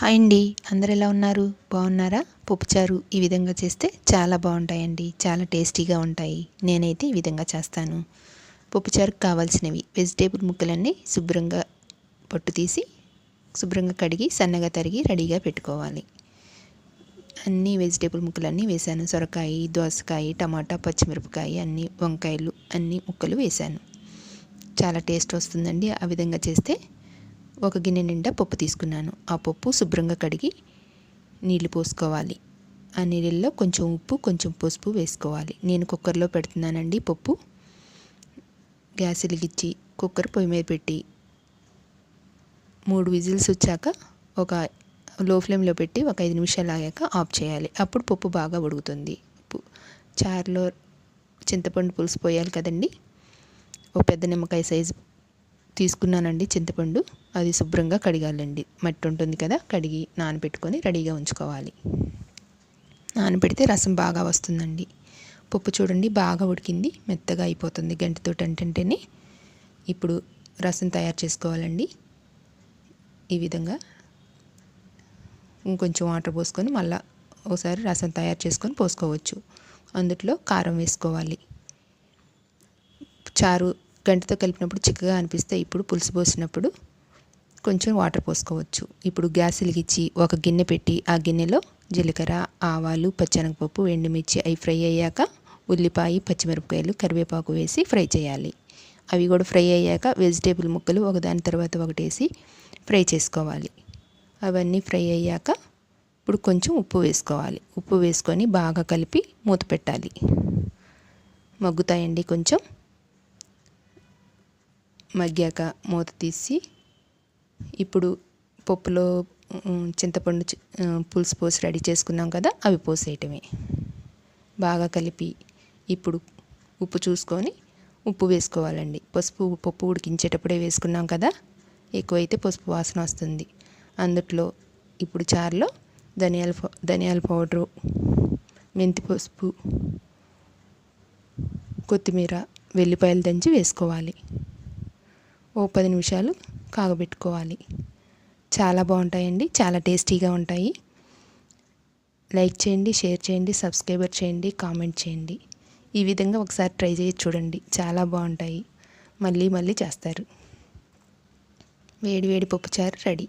Hi అండి. అందరు ఎలా ఉన్నారు? బాగున్నారా? పప్పుచారు ఈ విధంగా చేస్తే చాలా బాగుంటాయండి. చాలా టేస్టీగా ఉంటాయి. నేనైతే ఈ విధంగా చేస్తాను. పప్పుచారుకు కావాల్సినవి. వెజిటేబుల్ ముక్కలన్నీ శుభ్రంగా పట్టు తీసి శుభ్రంగా కడిగి సన్నగా తరిగి రెడీగా పెట్టుకోవాలి. అన్ని వెజిటేబుల్ ముక్కలన్నీ వేశాను. సొరకాయ దోసకాయ టమాటా పచ్చిమిరపకాయ అన్ని వంకాయలు అన్ని ముక్కలు వేశాను. చాలా టేస్ట్ వస్తుందండి. ఆ విధంగా చేస్తే ఒక గిన్నె నిండా పప్పు తీసుకున్నాను. ఆ పప్పు శుభ్రంగా కడిగి నీళ్ళు పోసుకోవాలి. ఆ నీళ్ళల్లో కొంచెం ఉప్పు కొంచెం పసుపు వేసుకోవాలి. నేను కుక్కర్లో పెడుతున్నానండి పప్పు. గ్యాస్ వెలిగించి కుక్కర్ పొయ్యి మీద పెట్టి మూడు విజిల్స్ వచ్చాక ఒక లో ఫ్లేమ్లో పెట్టి ఒక ఐదు నిమిషాలు ఆగాక ఆఫ్ చేయాలి. అప్పుడు పప్పు బాగా ఉడుకుతుంది. చారులో చింతపండు పులుసు పోయాలి కదండి. ఒక పెద్ద నిమ్మకాయ సైజు తీసుకున్నానండి చింతపండు. అది శుభ్రంగా కడిగాలండి. మట్టి ఉంటుంది కదా కడిగి నానబెట్టుకొని రెడీగా ఉంచుకోవాలి. నానబెడితే రసం బాగా వస్తుందండి. పప్పు చూడండి బాగా ఉడికింది మెత్తగా అయిపోతుంది గంటతో అంటేనే ఇప్పుడు రసం తయారు చేసుకోవాలండి. ఈ విధంగా ఇంకొంచెం వాటర్ పోసుకొని మళ్ళీ ఒకసారి రసం తయారు చేసుకొని పోసుకోవచ్చు. అందుట్లో కారం వేసుకోవాలి. చారు గంటతో కలిపినప్పుడు చిక్కగా అనిపిస్తే ఇప్పుడు పులుసు పోసినప్పుడు కొంచెం వాటర్ పోసుకోవచ్చు. ఇప్పుడు గ్యాస్ వెలిగించి ఒక గిన్నె పెట్టి ఆ గిన్నెలో జీలకర్ర ఆవాలు పచ్చనగపప్పు ఎండుమిర్చి అవి ఫ్రై అయ్యాక ఉల్లిపాయ పచ్చిమిరపకాయలు కరివేపాకు వేసి ఫ్రై చేయాలి. అవి కూడా ఫ్రై అయ్యాక వెజిటేబుల్ ముక్కలు ఒకదాని తర్వాత ఒకటి వేసి ఫ్రై చేసుకోవాలి. అవన్నీ ఫ్రై అయ్యాక ఇప్పుడు కొంచెం ఉప్పు వేసుకోవాలి. ఉప్పు వేసుకొని బాగా కలిపి మూత పెట్టాలి. మగ్గుతాయండి కొంచెం. మగ్గాక మూత తీసి ఇప్పుడు పప్పులో చింతపండు పులుసు పోసి రెడీ చేసుకున్నాం కదా అవి పోసేయటమే. బాగా కలిపి ఇప్పుడు ఉప్పు చూసుకొని ఉప్పు వేసుకోవాలండి. పసుపు పప్పు ఉడికించేటప్పుడే వేసుకున్నాం కదా ఎక్కువైతే పసుపు వాసన వస్తుంది. అందుట్లో ఇప్పుడు చారులో ధనియాల ధనియాల పౌడరు మెంతి పసుపు కొత్తిమీర వెల్లిపాయలు దంచి వేసుకోవాలి. ఓ పది నిమిషాలు కాగబెట్టుకోవాలి. చాలా బాగుంటాయండి చాలా టేస్టీగా ఉంటాయి. లైక్ చేయండి షేర్ చేయండి సబ్స్క్రైబర్ చేయండి కామెంట్ చేయండి. ఈ విధంగా ఒకసారి ట్రై చేసి చూడండి. చాలా బాగుంటాయి. మళ్ళీ మళ్ళీ చేస్తారు. వేడి వేడి పప్పుచారు రెడీ.